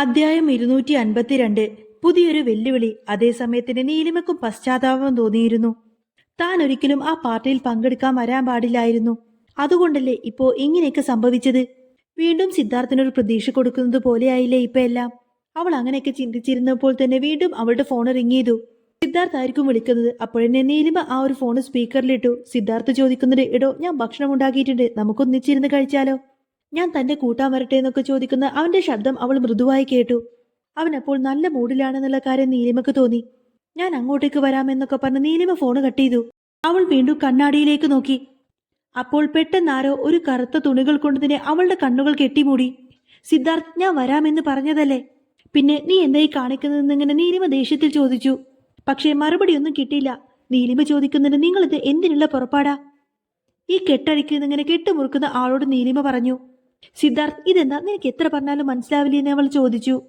അധ്യായം ഇരുന്നൂറ്റി അൻപത്തിരണ്ട് പുതിയൊരു വെല്ലുവിളി. അതേസമയത്തിന് നീലിമക്കും പശ്ചാത്താപം തോന്നിയിരുന്നു. താൻ ഒരിക്കലും ആ പാർട്ടിയിൽ പങ്കെടുക്കാൻ വരാൻ പാടില്ലായിരുന്നു. അതുകൊണ്ടല്ലേ ഇപ്പോ ഇങ്ങനെയൊക്കെ സംഭവിച്ചത്? വീണ്ടും സിദ്ധാർത്ഥിനൊരു പ്രതീക്ഷ കൊടുക്കുന്നത് പോലെയായില്ലേ ഇപ്പൊ എല്ലാം? അവൾ അങ്ങനെയൊക്കെ ചിന്തിച്ചിരുന്നപ്പോൾ തന്നെ വീണ്ടും അവളുടെ ഫോൺ റിങ് ചെയ്തു. സിദ്ധാർത്ഥ് ആയിരിക്കും വിളിക്കുന്നത്. അപ്പോഴെന്നെ നീലിമ ആ ഒരു ഫോൺ സ്പീക്കറിലിട്ടു. സിദ്ധാർത്ഥ് ചോദിക്കുന്നത് എടോ ഞാൻ ഭക്ഷണം ഉണ്ടാക്കിയിട്ടുണ്ട്. നമുക്കൊന്നിച്ചിരുന്ന് കഴിച്ചാലോ? ഞാൻ തന്റെ കൂട്ടാൻ വരട്ടെ എന്നൊക്കെ ചോദിക്കുന്ന അവന്റെ ശബ്ദം അവൾ മൃദുവായി കേട്ടു. അവൻ അപ്പോൾ നല്ല മൂഡിലാണെന്നുള്ള കാര്യം നീലിമക്ക് തോന്നി. ഞാൻ അങ്ങോട്ടേക്ക് വരാമെന്നൊക്കെ പറഞ്ഞ് നീലിമ ഫോൺ കട്ട് ചെയ്തു. അവൾ വീണ്ടും കണ്ണാടിയിലേക്ക് നോക്കി. അപ്പോൾ പെട്ടെന്നാരോ ഒരു കറുത്ത തുണികൾ കൊണ്ട് തന്നെ അവളുടെ കണ്ണുകൾ കെട്ടിമൂടി സിദ്ധാർത്ഥ് ഞാൻ വരാമെന്ന് പറഞ്ഞതല്ലേ? പിന്നെ നീ എന്തായി കാണിക്കുന്നതെന്ന് ഇങ്ങനെ നീലിമ ദേഷ്യത്തിൽ ചോദിച്ചു. പക്ഷേ മറുപടിയൊന്നും കിട്ടിയില്ല. നീലിമ ചോദിക്കുന്നതിന് നിങ്ങളിത് എന്തിനുള്ള പുറപ്പാടാ? ഈ കെട്ടഴിക്കുന്നങ്ങനെ കെട്ടുമുറുക്കുന്ന ആളോട് നീലിമ പറഞ്ഞു. സിദ്ധാർത്ഥ് ഇതെന്താ? നിനക്ക് എത്ര പറഞ്ഞാലും മനസ്സിലാവില്ലെന്ന് അവൾ ചോദിച്ചു.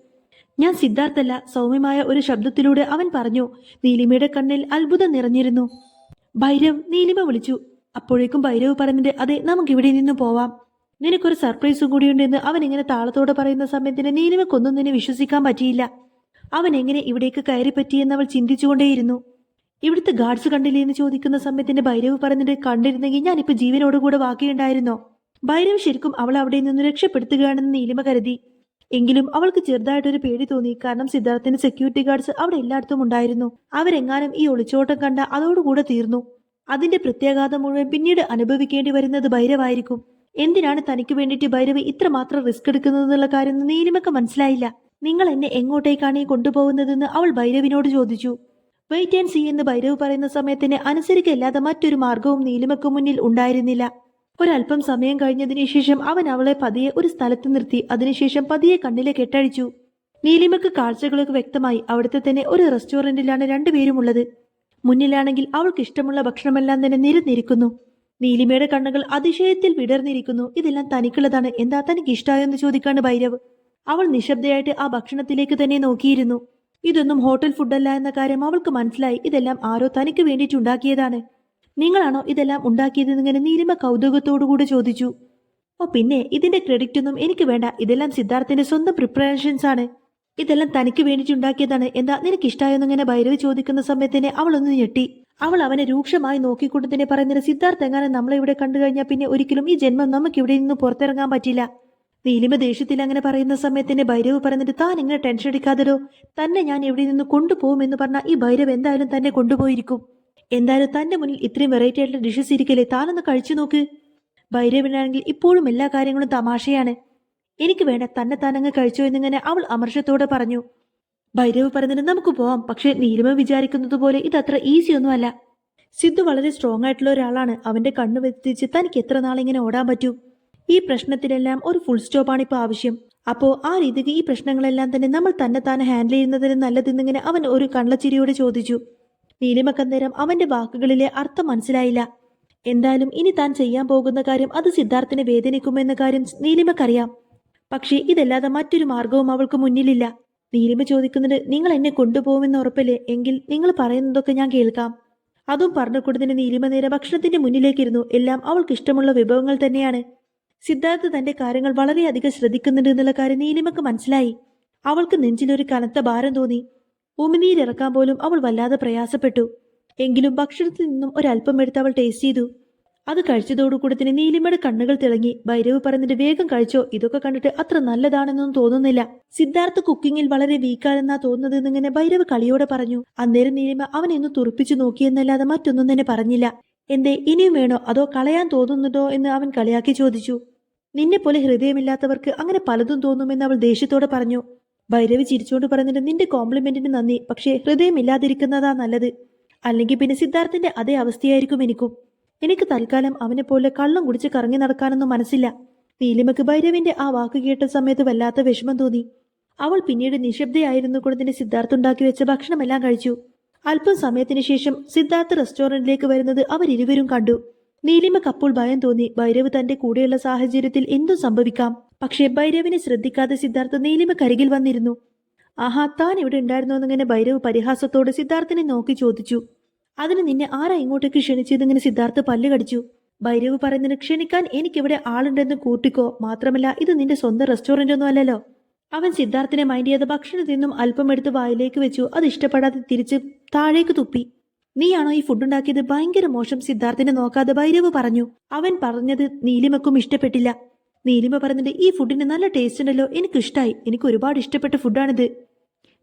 ഞാൻ സിദ്ധാർത്ഥല്ല സൗമ്യമായ ഒരു ശബ്ദത്തിലൂടെ അവൻ പറഞ്ഞു. നീലിമയുടെ കണ്ണിൽ അത്ഭുതം നിറഞ്ഞിരുന്നു. ഭൈരവ് നീലിമ വിളിച്ചു. അപ്പോഴേക്കും ഭൈരവ് പറഞ്ഞിട്ട് അതെ നമുക്ക് ഇവിടെ നിന്ന് പോവാം. നിനക്കൊരു സർപ്രൈസും കൂടിയുണ്ടെന്ന് അവൻ ഇങ്ങനെ താളത്തോടെ പറയുന്ന സമയത്തിന് നീലിമക്കൊന്നും നിന്നെ വിശ്വസിക്കാൻ പറ്റിയില്ല. അവൻ എങ്ങനെ ഇവിടേക്ക് കയറി പറ്റിയെന്ന് അവൾ ചിന്തിച്ചുകൊണ്ടേയിരുന്നു. ഇവിടുത്തെ ഗാർഡ്സ് കണ്ടില്ലേ എന്ന് ചോദിക്കുന്ന സമയത്തിന്റെ ഭൈരവ് പറഞ്ഞിട്ട് കണ്ടിരുന്നെങ്കിൽ ഞാനിപ്പോ ജീവനോടുകൂടെ ബാക്കിയുണ്ടായിരുന്നോ ഭൈരവ് ശരിക്കും അവൾ അവിടെ നിന്ന് രക്ഷപ്പെടുത്തുകയാണെന്ന് നീലിമ കരുതി. എങ്കിലും അവൾക്ക് ചെറുതായിട്ടൊരു പേടി തോന്നി. കാരണം സിദ്ധാർത്ഥിന്റെ സെക്യൂരിറ്റി ഗാർഡ്സ് അവിടെ എല്ലായിടത്തും ഉണ്ടായിരുന്നു. അവരെങ്ങാനും ഈ ഒളിച്ചോട്ടം കണ്ട അതോടുകൂടെ തീർന്നു. അതിന്റെ പ്രത്യാഘാതം മുഴുവൻ പിന്നീട് അനുഭവിക്കേണ്ടി വരുന്നത് ഭൈരവായിരിക്കും. എന്തിനാണ് തനിക്ക് വേണ്ടിയിട്ട് ഭൈരവ് ഇത്രമാത്രം റിസ്ക് എടുക്കുന്നതെന്നുള്ള കാര്യം നീലിമക്ക് മനസ്സിലായില്ല. നിങ്ങൾ എന്നെ എങ്ങോട്ടേക്കാണ് ഈ കൊണ്ടുപോകുന്നതെന്ന് അവൾ ഭൈരവിനോട് ചോദിച്ചു. വെയിറ്റ് ആൻഡ് സീ എന്ന് ഭൈരവ് പറയുന്ന സമയത്തിന് അനുസരിക്കല്ലാതെ മറ്റൊരു മാർഗവും നീലിമക്ക് മുന്നിൽ ഉണ്ടായിരുന്നില്ല. ഒരല്പം സമയം കഴിഞ്ഞതിനു ശേഷം അവൻ അവളെ പതിയെ ഒരു സ്ഥലത്ത് നിർത്തി. അതിനുശേഷം പതിയെ കണ്ണിലെ കെട്ടഴിച്ചു. നീലിമക്ക് കാഴ്ചകളൊക്കെ വ്യക്തമായി. അവിടുത്തെ തന്നെ ഒരു റെസ്റ്റോറന്റിലാണ് രണ്ടുപേരും ഉള്ളത്. മുന്നിലാണെങ്കിൽ അവൾക്ക് ഇഷ്ടമുള്ള ഭക്ഷണമെല്ലാം തന്നെ നിരന്നിരിക്കുന്നു. നീലിമയുടെ കണ്ണുകൾ അതിശയത്തിൽ വിടർന്നിരിക്കുന്നു. ഇതെല്ലാം തനിക്കുള്ളതാണ്. എന്താ തനിക്ക് ഇഷ്ടമായെന്ന് ചോദിക്കാണ് ഭൈരവ്. അവൾ നിശബ്ദയായിട്ട് ആ ഭക്ഷണത്തിലേക്ക് തന്നെ നോക്കിയിരുന്നു. ഇതൊന്നും ഹോട്ടൽ ഫുഡല്ല എന്ന കാര്യം അവൾക്ക് മനസ്സിലായി. ഇതെല്ലാം ആരോ തനിക്ക് വേണ്ടിയിട്ടുണ്ടാക്കിയതാണ്. നിങ്ങളാണോ ഇതെല്ലാം ഉണ്ടാക്കിയതെന്നിങ്ങനെ നീലിമ കൗതുകത്തോടുകൂടി ചോദിച്ചു. ഓ പിന്നെ ഇതിന്റെ ക്രെഡിറ്റ് ഒന്നും എനിക്ക് വേണ്ട. ഇതെല്ലാം സിദ്ധാർത്ഥിന്റെ സ്വന്തം പ്രിപ്പറേഷൻസ് ആണ്. ഇതെല്ലാം തനിക്ക് വേണ്ടിയിട്ടുണ്ടാക്കിയതാണ് എന്താ നിനക്ക് ഇഷ്ടമായെന്നിങ്ങനെ ഭൈരവ് ചോദിക്കുന്ന സമയത്തിന് അവൾ ഒന്ന് ഞെട്ടി. അവൾ അവനെ രൂക്ഷമായി നോക്കിക്കൊണ്ട് തന്നെ പറയുന്നത് സിദ്ധാർത്ഥ് എങ്ങാനും നമ്മളെ ഇവിടെ കണ്ടു കഴിഞ്ഞാൽ പിന്നെ ഒരിക്കലും ഈ ജന്മം നമുക്ക് ഇവിടെ നിന്ന് പുറത്തിറങ്ങാൻ പറ്റില്ല. നീലിമ ദേഷ്യത്തിൽ അങ്ങനെ പറയുന്ന സമയത്തിന്റെ ഭൈരവ് പറഞ്ഞിട്ട് താൻ ഇങ്ങനെ ടെൻഷൻ അടിക്കാതരോ തന്നെ ഞാൻ എവിടെ നിന്ന് കൊണ്ടുപോകും എന്ന് പറഞ്ഞാൽ ഈ ഭൈരവ് എന്തായാലും തന്നെ കൊണ്ടുപോയിരിക്കും. എന്തായാലും തന്റെ മുന്നിൽ ഇത്രയും വെറൈറ്റി ആയിട്ടുള്ള ഡിഷസ് ഇരിക്കലേ താനൊന്ന് കഴിച്ചു നോക്ക്. ഭൈരവനാണെങ്കിൽ ഇപ്പോഴും എല്ലാ കാര്യങ്ങളും തമാശയാണ്. എനിക്ക് വേണ്ട തന്നെ താനങ്ങ് കഴിച്ചു എന്നിങ്ങനെ അവൾ അമർഷത്തോടെ പറഞ്ഞു. ഭൈരവ് പറഞ്ഞതിന് നമുക്ക് പോവാം പക്ഷെ നീലിമ വിചാരിക്കുന്നത് പോലെ ഇതത്ര ഈസി ഒന്നുമല്ല. സിദ്ധു വളരെ സ്ട്രോങ് ആയിട്ടുള്ള ഒരാളാണ്. അവന്റെ കണ്ണു വെത്തിച്ച് തനിക്ക് എത്ര നാളിങ്ങനെ ഓടാൻ പറ്റൂ? ഈ പ്രശ്നത്തിനെല്ലാം ഒരു ഫുൾ സ്റ്റോപ്പാണ് ഇപ്പോൾ ആവശ്യം. അപ്പോ ആ രീതിക്ക് ഈ പ്രശ്നങ്ങളെല്ലാം തന്നെ നമ്മൾ തന്നെ താൻ ഹാൻഡിൽ ചെയ്യുന്നതിന് നല്ലതെന്നിങ്ങനെ അവൻ ഒരു കള്ളച്ചിരിയോടെ ചോദിച്ചു. നീലിമക്കന്നേരം അവന്റെ വാക്കുകളിലെ അർത്ഥം മനസ്സിലായില്ല. എന്തായാലും ഇനി താൻ ചെയ്യാൻ പോകുന്ന കാര്യം അത് സിദ്ധാർത്ഥിനെ വേദനിക്കുമെന്ന കാര്യം നീലിമക്കറിയാം. പക്ഷേ ഇതല്ലാതെ മറ്റൊരു മാർഗവും അവൾക്ക് മുന്നിലില്ല. നീലിമ ചോദിക്കുന്നത് നിങ്ങൾ എന്നെ കൊണ്ടുപോകുമെന്ന് ഉറപ്പല്ലേ? എങ്കിൽ നിങ്ങൾ പറയുന്നതൊക്കെ ഞാൻ കേൾക്കാം. അതും പറഞ്ഞു കൊടുത്തിന് നീലിമ നേരെ ഭക്ഷണത്തിന്റെ മുന്നിലേക്കിരുന്നു. എല്ലാം അവൾക്ക് ഇഷ്ടമുള്ള വിഭവങ്ങൾ തന്നെയാണ്. സിദ്ധാർത്ഥ് തന്റെ കാര്യങ്ങൾ വളരെയധികം ശ്രദ്ധിക്കുന്നുണ്ട് എന്നുള്ള കാര്യം നീലിമക്ക് മനസ്സിലായി. അവൾക്ക് നെഞ്ചിലൊരു കനത്ത ഭാരം തോന്നി. ഉമിനീരിറക്കാൻ പോലും അവൾ വല്ലാതെ പ്രയാസപ്പെട്ടു. എങ്കിലും ഭക്ഷണത്തിൽ നിന്നും ഒരല്പം എടുത്ത് അവൾ ടേസ്റ്റ് ചെയ്തു. അത് കഴിച്ചതോടുകൂടി തന്നെ നീലിമയുടെ കണ്ണുകൾ തിളങ്ങി. ഭൈരവ് പറഞ്ഞിട്ട് വേഗം കഴിച്ചോ ഇതൊക്കെ കണ്ടിട്ട് അത്ര നല്ലതാണെന്നൊന്നും തോന്നുന്നില്ല. സിദ്ധാർത്ഥ കുക്കിങ്ങിൽ വളരെ വീക്കാണെന്നാ തോന്നുന്നത് എന്നിങ്ങനെ ഭൈരവ് കളിയോടെ പറഞ്ഞു. അന്നേരം നീലിമ അവനെ ഒന്ന് തുറപ്പിച്ചു നോക്കിയെന്നല്ലാതെ മറ്റൊന്നും തന്നെ പറഞ്ഞില്ല. എന്തേ ഇനിയും വേണോ? അതോ കളയാൻ തോന്നുന്നുണ്ടോ എന്ന് അവൻ കളിയാക്കി ചോദിച്ചു. നിന്നെ പോലെ ഹൃദയമില്ലാത്തവർക്ക് അങ്ങനെ പലതും തോന്നുമെന്ന് അവൾ ദേഷ്യത്തോടെ പറഞ്ഞു. ഭൈരവി ചിരിച്ചുകൊണ്ട് പറഞ്ഞിട്ട് നിന്റെ കോംപ്ലിമെന്റിന് നന്ദി. പക്ഷേ ഹൃദയമില്ലാതിരിക്കുന്നതാ നല്ലത്. അല്ലെങ്കിൽ പിന്നെ സിദ്ധാർത്ഥന്റെ അതേ അവസ്ഥയായിരിക്കും എനിക്കും. എനിക്ക് തൽക്കാലം അവനെ പോലെ കള്ളം കുടിച്ച് കറങ്ങി നടക്കാനൊന്നും മനസ്സില്ല. നീലിമക്ക് ഭൈരവിന്റെ ആ വാക്ക് കേട്ട സമയത്ത് വല്ലാത്ത വിഷമം തോന്നി. അവൾ പിന്നീട് നിശബ്ദയായിരുന്നു കൊടുത്തിന്റെ സിദ്ധാർത്ഥ് ഉണ്ടാക്കി വെച്ച ഭക്ഷണമെല്ലാം കഴിച്ചു. അല്പം സമയത്തിന് ശേഷം സിദ്ധാർത്ഥ് റെസ്റ്റോറന്റിലേക്ക് വരുന്നത് അവരിരുവരും കണ്ടു. നീലിമക്ക് അപ്പോൾ ഭയം തോന്നി ഭൈരവ് തന്റെ കൂടെയുള്ള സാഹചര്യത്തിൽ എന്തും സംഭവിക്കാം. പക്ഷേ ഭൈരവിനെ ശ്രദ്ധിക്കാതെ സിദ്ധാർത്ഥ നീലിമ കരികിൽ വന്നിരുന്നു. ആഹാ താൻ ഇവിടെ ഉണ്ടായിരുന്നോ എന്നിങ്ങനെ ഭൈരവ് പരിഹാസത്തോട് സിദ്ധാർത്ഥനെ നോക്കി ചോദിച്ചു. അതിന് നിന്നെ ആരാ ഇങ്ങോട്ടേക്ക് ക്ഷണിച്ചതെന്നിങ്ങനെ സിദ്ധാർത്ഥ് പല്ല് കടിച്ചു. ഭൈരവ് പറയുന്നതിന് ക്ഷണിക്കാൻ എനിക്കിവിടെ ആളുണ്ടെന്ന് കൂട്ടിക്കോ. മാത്രമല്ല ഇത് നിന്റെ സ്വന്തം റെസ്റ്റോറന്റ് ഒന്നും അല്ലല്ലോ. അവൻ സിദ്ധാർത്ഥനെ മൈൻഡ് ചെയ്ത ഭക്ഷണത്തിൽ നിന്നും അല്പം എടുത്ത് വായിലേക്ക് വെച്ചു. അത് ഇഷ്ടപ്പെടാതെ തിരിച്ച് താഴേക്ക് തുപ്പി. നീയാണോ ഈ ഫുഡ് ഉണ്ടാക്കിയത്? ഭയങ്കര മോശം സിദ്ധാർത്ഥിനെ നോക്കാതെ ഭൈരവ് പറഞ്ഞു. അവൻ പറഞ്ഞത് നീലിമക്കും ഇഷ്ടപ്പെട്ടില്ല. നീലിമ പറഞ്ഞിട്ട് ഈ ഫുഡിന് നല്ല ടേസ്റ്റ് ഉണ്ടല്ലോ. എനിക്ക് ഇഷ്ടായി എനിക്ക് ഒരുപാട് ഇഷ്ടപ്പെട്ട ഫുഡാണിത്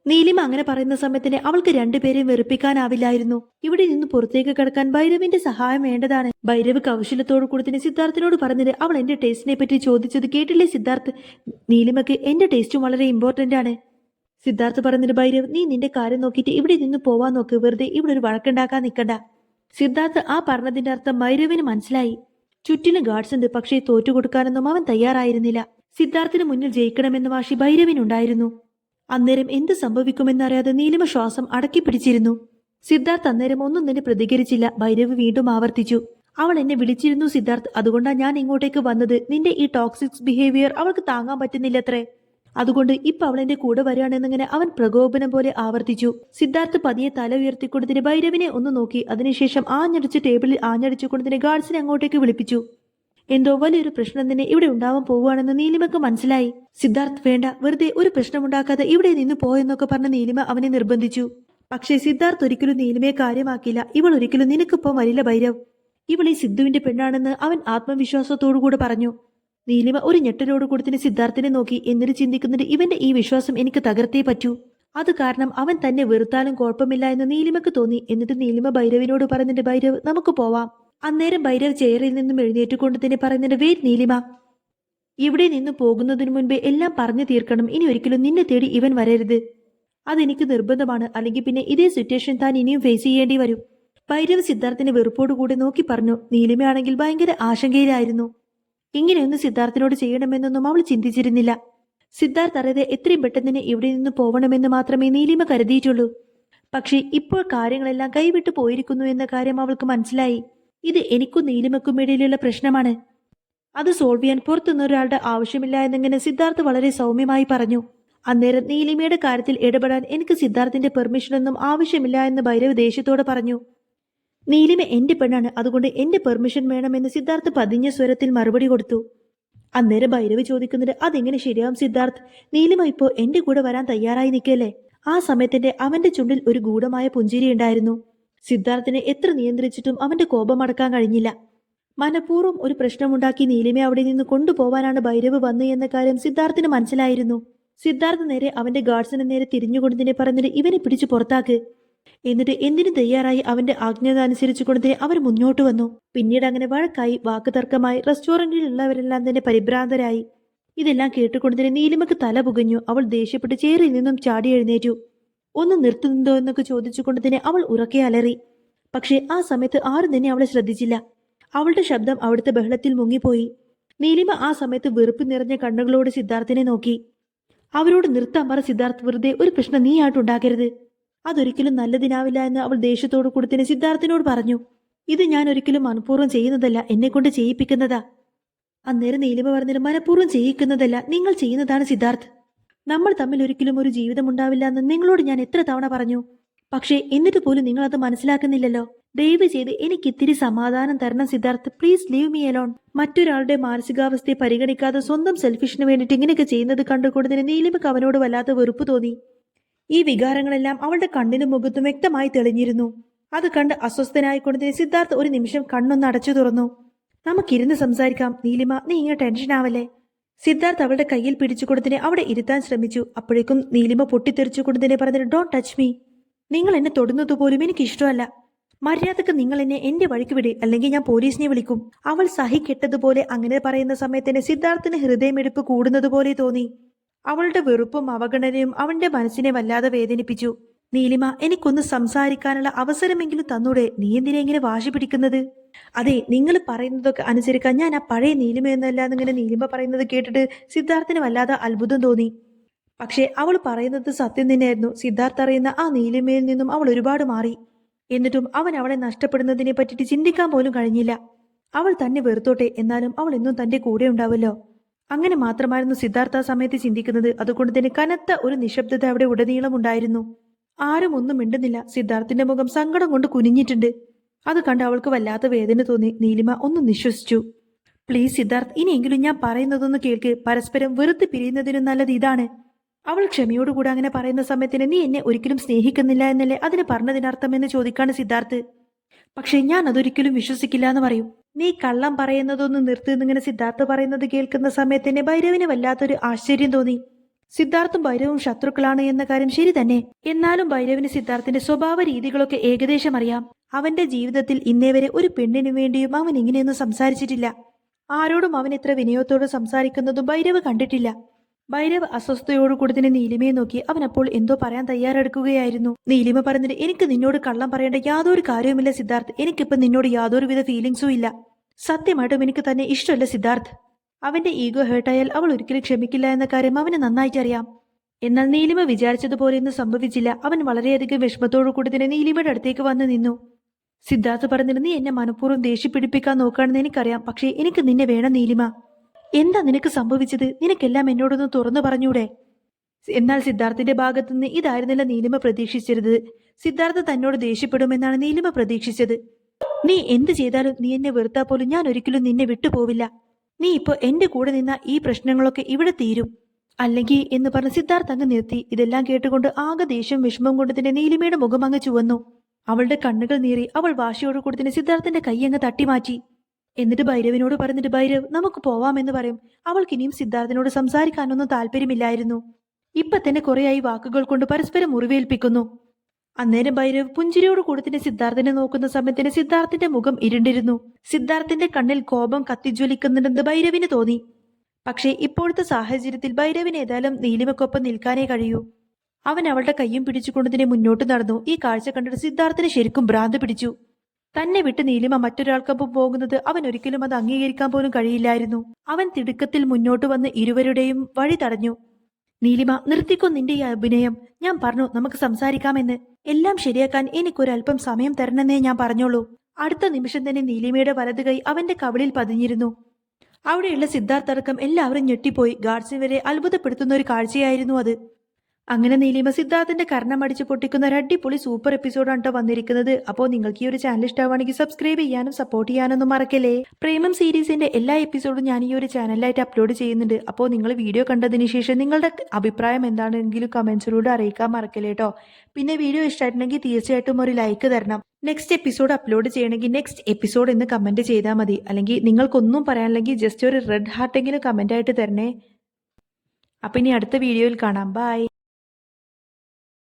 നീലിമ അങ്ങനെ പറയുന്ന സമയത്തിന് അവൾക്ക് രണ്ടുപേരെയും വെറുപ്പിക്കാനാവില്ലായിരുന്നു. ഇവിടെ നിന്ന് പുറത്തേക്ക് കടക്കാൻ ഭൈരവിന്റെ സഹായം വേണ്ടതാണ്. ഭൈരവ് കൗശലത്തോട് കൂടി തന്നെ സിദ്ധാർത്ഥിനോട് പറഞ്ഞത് അവൾ എന്റെ ടേസ്റ്റിനെ പറ്റി ചോദിച്ചത് കേട്ടില്ലേ സിദ്ധാർത്ഥ്? നീലിമക്ക് എന്റെ ടേസ്റ്റും വളരെ ഇമ്പോർട്ടന്റ് ആണ്. സിദ്ധാർത്ഥ് പറഞ്ഞിട്ട് ഭൈരവ് നീ നിന്റെ കാര്യം നോക്കിയിട്ട് ഇവിടെ നിന്ന് പോവാൻ നോക്ക്. വെറുതെ ഇവിടെ ഒരു വഴക്കുണ്ടാക്കാൻ നിൽക്കണ്ട സിദ്ധാർത്ഥ് ആ പറഞ്ഞതിന്റെ അർത്ഥം ഭൈരവിന് മനസ്സിലായി. ചുറ്റിനും ഗാർഡ്സ് ഉണ്ട് പക്ഷേ തോറ്റുകൊടുക്കാനൊന്നും അവൻ തയ്യാറായിരുന്നില്ല. സിദ്ധാർത്ഥിന് മുന്നിൽ ജയിക്കണമെന്ന വാശി ഭൈരവിനുണ്ടായിരുന്നു. അന്നേരം എന്ത് സംഭവിക്കുമെന്നറിയാതെ നീലിമ ശ്വാസം അടക്കി പിടിച്ചിരുന്നു. സിദ്ധാർത്ഥ് അന്നേരം ഒന്നും തന്നെ പ്രതികരിച്ചില്ല. ഭൈരവ് വീണ്ടും ആവർത്തിച്ചു. അവൾ എന്നെ വിളിച്ചിരുന്നു സിദ്ധാർത്ഥ് അതുകൊണ്ടാണ് ഞാൻ ഇങ്ങോട്ടേക്ക് വന്നത്? നിന്റെ ഈ ടോക്സിക്സ് ബിഹേവിയർ അവൾക്ക് താങ്ങാൻ പറ്റുന്നില്ലത്രേ. അതുകൊണ്ട് ഇപ്പൊ അവൾ എന്റെ കൂടെ വരികയാണെന്നിങ്ങനെ അവൻ പ്രകോപനം പോലെ ആവർത്തിച്ചു. സിദ്ധാർത്ഥ് പതിയെ തല ഉയർത്തിക്കൊണ്ടതിന് ഭൈരവിനെ ഒന്ന് നോക്കി. അതിനുശേഷം ആഞ്ഞടിച്ച് ടേബിളിൽ ആഞ്ഞടിച്ചുകൊണ്ടതിന് ഗാർഡ്സിനെ അങ്ങോട്ടേക്ക് വിളിപ്പിച്ചു. എന്തോ വലിയൊരു പ്രശ്നം തന്നെ ഇവിടെ ഉണ്ടാവാൻ പോവുകയാണെന്ന് നീലിമക്ക് മനസ്സിലായി. സിദ്ധാർത്ഥ് വേണ്ട വെറുതെ ഒരു പ്രശ്നമുണ്ടാക്കാതെ ഇവിടെ നിന്ന് പോയെന്നൊക്കെ പറഞ്ഞ നീലിമ അവനെ നിർബന്ധിച്ചു. പക്ഷേ സിദ്ധാർത്ഥ് ഒരിക്കലും നീലിമയെ കാര്യമാക്കില്ല ഇവൾ ഒരിക്കലും നിനക്കിപ്പം വരില്ല ഭൈരവ്. ഇവൾ ഈ സിദ്ധുവിന്റെ പെണ്ണാണെന്ന് അവൻ ആത്മവിശ്വാസത്തോടുകൂടെ പറഞ്ഞു. നീലിമ ഒരു ഞെട്ടലോട് കൊടുത്തിന് സിദ്ധാർത്ഥിനെ നോക്കി എന്നിട്ട് ചിന്തിക്കുന്നത് ഇവന്റെ ഈ വിശ്വാസം എനിക്ക് തകർത്തേ പറ്റൂ. അത് കാരണം അവൻ തന്നെ വെറുത്താലും കുഴപ്പമില്ല എന്ന് നീലിമക്ക് തോന്നി. എന്നിട്ട് നീലിമ ഭൈരവിനോട് പറയുന്നുണ്ട് ഭൈരവ് നമുക്ക് പോവാം. അന്നേരം ഭൈരവ് ചെയറിൽ നിന്നും എഴുന്നേറ്റുകൊണ്ട് തന്നെ പറയുന്നുണ്ട് വെയിറ്റ് നീലിമ. ഇവിടെ നിന്ന് പോകുന്നതിനു മുൻപേ എല്ലാം പറഞ്ഞു തീർക്കണം. ഇനി ഒരിക്കലും നിന്നെ തേടി ഇവൻ വരരുത്. അതെനിക്ക് നിർബന്ധമാണ്. അല്ലെങ്കിൽ പിന്നെ ഇതേ സിറ്റുവേഷൻ താൻ ഇനിയും ഫേസ് ചെയ്യേണ്ടി വരും. ഭൈരവ് സിദ്ധാർത്ഥിനെ വെറുപ്പോടുകൂടി നോക്കി പറഞ്ഞു. നീലിമയാണെങ്കിൽ ഭയങ്കര ആശങ്കയിലായിരുന്നു. ഇങ്ങനെയൊന്നും സിദ്ധാർത്ഥിനോട് ചെയ്യണമെന്നൊന്നും അവൾ ചിന്തിച്ചിരുന്നില്ല. സിദ്ധാർത്ഥ് അറിയാതെ എത്രയും പെട്ടെന്ന് ഇവിടെ നിന്ന് പോവണമെന്ന് മാത്രമേ നീലിമ കരുതിയിട്ടുള്ളൂ. പക്ഷേ ഇപ്പോൾ കാര്യങ്ങളെല്ലാം കൈവിട്ടു പോയിരിക്കുന്നു എന്ന കാര്യം അവൾക്ക് മനസ്സിലായി. ഇത് എനിക്കും നീലിമക്കും ഇടയിലുള്ള പ്രശ്നമാണ്. അത് സോൾവ് ചെയ്യാൻ പുറത്തുനിന്ന് ഒരാളുടെ ആവശ്യമില്ല എന്നിങ്ങനെ സിദ്ധാർത്ഥ് വളരെ സൗമ്യമായി പറഞ്ഞു. അന്നേരം നീലിമയുടെ കാര്യത്തിൽ ഇടപെടാൻ എനിക്ക് സിദ്ധാർത്ഥിന്റെ പെർമിഷനൊന്നും ആവശ്യമില്ല എന്ന് ഭൈരവ് ദേഷ്യത്തോടെ പറഞ്ഞു. നീലിമ എന്റെ പെണ്ണാണ്. അതുകൊണ്ട് എന്റെ പെർമിഷൻ വേണമെന്ന് സിദ്ധാർത്ഥ് പതിഞ്ഞ സ്വരത്തിൽ മറുപടി കൊടുത്തു. അന്നേരം ഭൈരവ് ചോദിക്കുന്നത് അതെങ്ങനെ ശരിയാവും സിദ്ധാർത്ഥ്? നീലിമ ഇപ്പോ എന്റെ കൂടെ വരാൻ തയ്യാറായി നിൽക്കല്ലേ? ആ സമയത്തിന്റെ അവന്റെ ചുണ്ടിൽ ഒരു ഗൂഢമായ പുഞ്ചിരി ഉണ്ടായിരുന്നു. സിദ്ധാർത്ഥിനെ എത്ര നിയന്ത്രിച്ചിട്ടും അവന്റെ കോപം അടക്കാൻ കഴിഞ്ഞില്ല. മനഃപൂർവം ഒരു പ്രശ്നമുണ്ടാക്കി നീലിമയെ അവിടെ നിന്ന് കൊണ്ടുപോവാനാണ് ഭൈരവ് വന്നു എന്ന കാര്യം സിദ്ധാർത്ഥിന് മനസ്സിലായിരുന്നു. സിദ്ധാർത്ഥ് നേരെ അവന്റെ ഗാർഡ്സിന് നേരെ തിരിഞ്ഞുകൊണ്ടതിനെ പറഞ്ഞിട്ട് ഇവനെ പിടിച്ചു പുറത്താക്ക്. എന്നിട്ട് എന്തിനു തയ്യാറായി അവന്റെ ആജ്ഞത അനുസരിച്ചുകൊണ്ട് അവർ മുന്നോട്ട് വന്നു. പിന്നീട് അങ്ങനെ വഴക്കായി വാക്കുതർക്കമായി റെസ്റ്റോറന്റിലുള്ളവരെല്ലാം തന്നെ പരിഭ്രാന്തരായി. ഇതെല്ലാം കേട്ടുകൊണ്ടതിന് നീലിമക്ക് തല പുകഞ്ഞു. അവൾ ദേഷ്യപ്പെട്ട് ചേറിൽ നിന്നും ചാടി എഴുന്നേറ്റു. ഒന്ന് നിർത്തുന്നുണ്ടോ? എന്നൊക്കെ ചോദിച്ചുകൊണ്ട് തന്നെ അവൾ ഉറക്കെ അലറി. പക്ഷേ ആ സമയത്ത് ആരും തന്നെ അവളെ ശ്രദ്ധിച്ചില്ല. അവളുടെ ശബ്ദം അവിടുത്തെ ബഹളത്തിൽ മുങ്ങിപ്പോയി. നീലിമ ആ സമയത്ത് വെറുപ്പ് നിറഞ്ഞ കണ്ണുകളോട് സിദ്ധാർത്ഥിനെ നോക്കി. അവരോട് നിർത്താൻ പറ സിദ്ധാർത്ഥ് വെറുതെ ഒരു പ്രശ്നം നീയായിട്ടുണ്ടാക്കരുത്. അതൊരിക്കലും നല്ലതിനാവില്ല എന്ന് അവൾ ദേഷ്യത്തോടു കൂടി തന്നെ സിദ്ധാർത്ഥിനോട് പറഞ്ഞു. ഇത് ഞാൻ ഒരിക്കലും മനഃപൂർവം ചെയ്യുന്നതല്ല എന്നെ കൊണ്ട് ചെയ്യിപ്പിക്കുന്നതാ. അന്നേരം നീലിമ പറഞ്ഞത് മനഃപൂർവം ചെയ്യിക്കുന്നതല്ല നിങ്ങൾ ചെയ്യുന്നതാണ് സിദ്ധാർത്ഥ്. നമ്മൾ തമ്മിൽ ഒരിക്കലും ഒരു ജീവിതം ഉണ്ടാവില്ല എന്ന് നിങ്ങളോട് ഞാൻ എത്ര തവണ പറഞ്ഞു. പക്ഷേ എന്നിട്ട് പോലും നിങ്ങൾ അത് മനസ്സിലാക്കുന്നില്ലല്ലോ. ദയവ് ചെയ്ത് എനിക്ക് ഇത്തിരി സമാധാനം തരണം Siddharth. Please leave me alone. മറ്റൊരാളുടെ മാനസികാവസ്ഥയെ പരിഗണിക്കാതെ സ്വന്തം സെൽഫിഷിന് വേണ്ടിയിട്ട് ഇങ്ങനെയൊക്കെ ചെയ്യുന്നത് കണ്ടുകൊണ്ടതിന് നീലിമക്ക് അവനോട് വല്ലാത്ത വെറുപ്പ് തോന്നി. ഈ വികാരങ്ങളെല്ലാം അവളുടെ കണ്ണിനും മുഖത്തും വ്യക്തമായി തെളിഞ്ഞിരുന്നു. അത് കണ്ട് അസ്വസ്ഥനായിക്കൊണ്ടതിന് സിദ്ധാർത്ഥ് ഒരു നിമിഷം കണ്ണൊന്ന് അടച്ചു തുറന്നു. നമുക്കിരുന്ന് സംസാരിക്കാം നീലിമ. നീ ഇങ്ങനെ ടെൻഷൻ ആവല്ലേ? സിദ്ധാർത്ഥ് അവളുടെ കയ്യിൽ പിടിച്ചു കൊടുത്തിനെ അവിടെ ഇരുത്താൻ ശ്രമിച്ചു. അപ്പോഴേക്കും നീലിമ പൊട്ടിത്തെറിച്ചു കൊണ്ടതിനെ പറഞ്ഞിട്ട് ഡോൺ ടച്ച് മീ നിങ്ങൾ എന്നെ തൊടുന്നത് പോലും എനിക്ക് ഇഷ്ടമല്ല. മര്യാദയ്ക്ക് നിങ്ങൾ എന്നെ എന്റെ വഴിക്ക് വിടി. അല്ലെങ്കിൽ ഞാൻ പോലീസിനെ വിളിക്കും. അവൾ സഹി കെട്ടതുപോലെ അങ്ങനെ പറയുന്ന സമയത്തിന് സിദ്ധാർത്ഥിന് ഹൃദയമെടുപ്പ് കൂടുന്നതുപോലെ തോന്നി. അവളുടെ വെറുപ്പും അവഗണനയും അവന്റെ മനസ്സിനെ വല്ലാതെ വേദനിപ്പിച്ചു. നീലിമ എനിക്കൊന്ന് സംസാരിക്കാനുള്ള അവസരമെങ്കിലും തന്നൂടെ? നീ എന്തിനെ ഇങ്ങനെ വാശി പിടിക്കുന്നത്? അതെ നിങ്ങൾ പറയുന്നതൊക്കെ അനുസരിക്കാൻ ഞാൻ ആ പഴയ നീലിമ എന്നല്ലാതെ ഇങ്ങനെ നീലിമ പറയുന്നത് കേട്ടിട്ട് സിദ്ധാർത്ഥിന് വല്ലാതെ അത്ഭുതം തോന്നി. പക്ഷേ അവൾ പറയുന്നത് സത്യം തന്നെയായിരുന്നു. സിദ്ധാർത്ഥ് അറിയുന്ന ആ നീലിമയിൽ നിന്നും അവൾ ഒരുപാട് മാറി. എന്നിട്ടും അവൻ അവളെ നഷ്ടപ്പെടുന്നതിനെ പറ്റിയിട്ട് ചിന്തിക്കാൻ പോലും കഴിഞ്ഞില്ല. അവൾ തന്നെ വെറുത്തോട്ടെ എന്നാലും അവൾ എന്നും തന്റെ കൂടെ ഉണ്ടാവല്ലോ. അങ്ങനെ മാത്രമായിരുന്നു സിദ്ധാർത്ഥ സമയത്ത് ചിന്തിക്കുന്നത്. അതുകൊണ്ട് തന്നെ കനത്ത ഒരു നിശബ്ദത അവിടെ ഉടനീളം ഉണ്ടായിരുന്നു. ആരും ഒന്നും മിണ്ടുന്നില്ല. സിദ്ധാർത്ഥിന്റെ മുഖം സങ്കടം കൊണ്ട് കുനിഞ്ഞിട്ടുണ്ട്. അത് കണ്ട് അവൾക്ക് വല്ലാത്ത വേദന തോന്നി. നീലിമ ഒന്ന് നിശ്വസിച്ചു. പ്ലീസ് സിദ്ധാർത്ഥ് ഇനിയെങ്കിലും ഞാൻ പറയുന്നതൊന്ന് കേൾക്ക്. പരസ്പരം വെറുത്ത് പിരിയുന്നതിനും നല്ലത് ഇതാണ്. അവൾ ക്ഷമയോടുകൂടെ അങ്ങനെ പറയുന്ന സമയത്തിന് നീ എന്നെ ഒരിക്കലും സ്നേഹിക്കുന്നില്ല എന്നല്ലേ അതിന് പറഞ്ഞതിനർത്ഥം എന്ന് ചോദിക്കാണ് സിദ്ധാർത്ഥ്. പക്ഷേ ഞാൻ അതൊരിക്കലും വിശ്വസിക്കില്ല എന്ന് പറയും. നീ കള്ളം പറയുന്നതൊന്നും പറയുന്നതൊന്ന് നിർത്തുന്നിങ്ങനെ സിദ്ധാർത്ഥ് പറയുന്നത് കേൾക്കുന്ന സമയത്തന്നെ ഭൈരവിന് വല്ലാത്തൊരു ആശ്ചര്യം തോന്നി. സിദ്ധാർത്ഥും ഭൈരവും ശത്രുക്കളാണ് എന്ന കാര്യം ശരി തന്നെ. എന്നാലും ഭൈരവിന് സിദ്ധാർത്ഥിന്റെ സ്വഭാവ രീതികളൊക്കെ ഏകദേശം അറിയാം. അവന്റെ ജീവിതത്തിൽ ഇന്നേവരെ ഒരു പെണ്ണിനു വേണ്ടിയും അവൻ ഇങ്ങനെയൊന്നും സംസാരിച്ചിട്ടില്ല. ആരോടും അവൻ ഇത്ര വിനയത്തോട് സംസാരിക്കുന്നതും ഭൈരവ് കണ്ടിട്ടില്ല. ഭൈരവ് അസ്വസ്ഥയോടുകൂടി തന്നെ നീലിമയെ നോക്കി അവൻ അപ്പോൾ എന്തോ പറയാൻ തയ്യാറെടുക്കുകയായിരുന്നു. നീലിമ പറഞ്ഞിട്ട് എനിക്ക് നിന്നോട് കള്ളം പറയേണ്ട യാതൊരു കാര്യവുമില്ല സിദ്ധാർത്ഥ്. എനിക്കിപ്പം നിന്നോട് യാതൊരുവിധ ഫീലിങ്സും ഇല്ല. സത്യമായിട്ടും എനിക്ക് തന്നെ ഇഷ്ടമല്ല സിദ്ധാർത്ഥ്. അവന്റെ ഈഗോ ഹേർട്ടായാൽ അവൾ ഒരിക്കലും ക്ഷമിക്കില്ല എന്ന കാര്യം അവന് നന്നായിട്ട് അറിയാം. എന്നാൽ നീലിമ വിചാരിച്ചതുപോലെ ഒന്നും സംഭവിച്ചില്ല. അവൻ വളരെയധികം വിഷമത്തോടു കൂടി തന്നെ നീലിമയുടെ അടുത്തേക്ക് വന്ന് നിന്നു. സിദ്ധാർത്ഥ് പറഞ്ഞിരുന്നു നീ എന്നെ മനഃപൂർവം ദേഷ്യപ്പിടിപ്പിക്കാൻ നോക്കുകയാണെന്ന് എനിക്കറിയാം. പക്ഷേ എനിക്ക് നിന്നെ വേണം നീലിമ. എന്താ നിനക്ക് സംഭവിച്ചത്? നിനക്കെല്ലാം എന്നോടൊന്ന് തുറന്നു പറഞ്ഞൂടെ? എന്നാൽ സിദ്ധാർത്ഥിന്റെ ഭാഗത്തുനിന്ന് ഇതായിരുന്നില്ല നീലിമ പ്രതീക്ഷിച്ചിരുന്നത് സിദ്ധാർത്ഥ തന്നോട് ദേഷ്യപ്പെടുമെന്നാണ് നീലിമ പ്രതീക്ഷിച്ചത്. നീ എന്ത് ചെയ്താലും നീ എന്നെ വെറുത്താൽ പോലും ഞാൻ ഒരിക്കലും നിന്നെ വിട്ടുപോവില്ല. നീ ഇപ്പോ എന്റെ കൂടെ നിന്ന ഈ പ്രശ്നങ്ങളൊക്കെ ഇവിടെ തീരും. അല്ലെങ്കിൽ എന്ന് പറഞ്ഞ് സിദ്ധാർത്ഥ് അങ്ങ് നിർത്തി. ഇതെല്ലാം കേട്ടുകൊണ്ട് ആകെ ദേഷ്യം വിഷമം കൊണ്ട് തന്നെ നീലിമയുടെ മുഖം അങ്ങ് ചുവന്നു. അവളുടെ കണ്ണുകൾ നീറി അവൾ വാശിയോട് കൂടി തന്നെ സിദ്ധാർത്ഥന്റെ കൈ അങ്ങ് തട്ടിമാറ്റി എന്നിട്ട് ഭൈരവിനോട് പറഞ്ഞിട്ട് ഭൈരവ് നമുക്ക് പോവാമെന്ന് പറയും. അവൾക്ക് ഇനിയും സിദ്ധാർത്ഥിനോട് സംസാരിക്കാനൊന്നും താല്പര്യമില്ലായിരുന്നു. ഇപ്പൊ തന്നെ കുറെയായി വാക്കുകൾ കൊണ്ട് പരസ്പരം മുറിവേൽപ്പിക്കുന്നു. അന്നേരം ഭൈരവ് പുഞ്ചിരിയോട് കൂടി തന്നെ സിദ്ധാർത്ഥിനെ നോക്കുന്ന സമയത്തിന് സിദ്ധാർത്ഥന്റെ മുഖം ഇരുണ്ടിരുന്നു. സിദ്ധാർത്ഥന്റെ കണ്ണിൽ കോപം കത്തിജ്വലിക്കുന്നുണ്ടെന്ന് ഭൈരവിന് തോന്നി. പക്ഷേ ഇപ്പോഴത്തെ സാഹചര്യത്തിൽ ഭൈരവിന് ഏതായാലും നീലിമക്കൊപ്പം നിൽക്കാനേ കഴിയൂ. അവൻ അവളുടെ കയ്യും പിടിച്ചുകൊണ്ടതിനെ മുന്നോട്ട് നടന്നു. ഈ കാഴ്ച കണ്ടിട്ട് സിദ്ധാർത്ഥിന് ശരിക്കും ഭ്രാന്ത് പിടിച്ചു. തന്നെ വിട്ട് നീലിമ മറ്റൊരാൾക്കൊപ്പം പോകുന്നത് അവൻ ഒരിക്കലും അത് അംഗീകരിക്കാൻ പോലും കഴിയില്ലായിരുന്നു. അവൻ തിടുക്കത്തിൽ മുന്നോട്ട് വന്ന് ഇരുവരുടെയും വഴി തടഞ്ഞു. നീലിമ നിർത്തിക്കോ നിന്റെ ഈ അഭിനയം. ഞാൻ പറഞ്ഞു നമുക്ക് സംസാരിക്കാമെന്ന്. എല്ലാം ശരിയാക്കാൻ എനിക്കൊരല്പം സമയം തരണമെന്നേ ഞാൻ പറഞ്ഞോളൂ. അടുത്ത നിമിഷം തന്നെ നീലിമയുടെ വലത് കൈ അവന്റെ കവിളിൽ പതിഞ്ഞിരുന്നു. അവിടെയുള്ള സിദ്ധാർത്ഥടക്കം എല്ലാവരും ഞെട്ടിപ്പോയി. ഗാഡ്സിൻ വരെ അത്ഭുതപ്പെടുത്തുന്ന ഒരു കാഴ്ചയായിരുന്നു അത്. അങ്ങനെ നീലിമ സിദ്ധാർത്ഥന്റെ കർണം അടിച്ചു പൊട്ടിക്കുന്ന ഒരു അടിപൊളി സൂപ്പർ എപ്പിസോഡാണ് കേട്ടോ വന്നിരിക്കുന്നത്. അപ്പോൾ നിങ്ങൾക്ക് ഈ ഒരു ചാനൽ ഇഷ്ടമാണെങ്കിൽ സബ്സ്ക്രൈബ് ചെയ്യാനും സപ്പോർട്ട് ചെയ്യാനൊന്നും മറക്കല്ലേ? പ്രേമം സീരീസിന്റെ എല്ലാ എപ്പിസോഡും ഞാൻ ഈ ഒരു ചാനലിലായിട്ട് അപ്ലോഡ് ചെയ്യുന്നുണ്ട്. അപ്പോൾ നിങ്ങൾ വീഡിയോ കണ്ടതിന് ശേഷം നിങ്ങളുടെ അഭിപ്രായം എന്താണെങ്കിലും കമന്റ്സിലൂടെ അറിയിക്കാൻ മറക്കല്ലേ കേട്ടോ. പിന്നെ വീഡിയോ ഇഷ്ടമായിട്ടുണ്ടെങ്കിൽ തീർച്ചയായിട്ടും ഒരു ലൈക്ക് തരണം. നെക്സ്റ്റ് എപ്പിസോഡ് അപ്ലോഡ് ചെയ്യണമെങ്കിൽ നെക്സ്റ്റ് എപ്പിസോഡ് എന്ന് കമന്റ് ചെയ്താൽ മതി. അല്ലെങ്കിൽ നിങ്ങൾക്കൊന്നും പറയാനില്ലെങ്കിൽ ജസ്റ്റ് ഒരു റെഡ് ഹാർട്ടെങ്കിലും കമന്റ് ആയിട്ട് തരണേ. അപ്പം ഇനി അടുത്ത വീഡിയോയിൽ കാണാം. ബൈ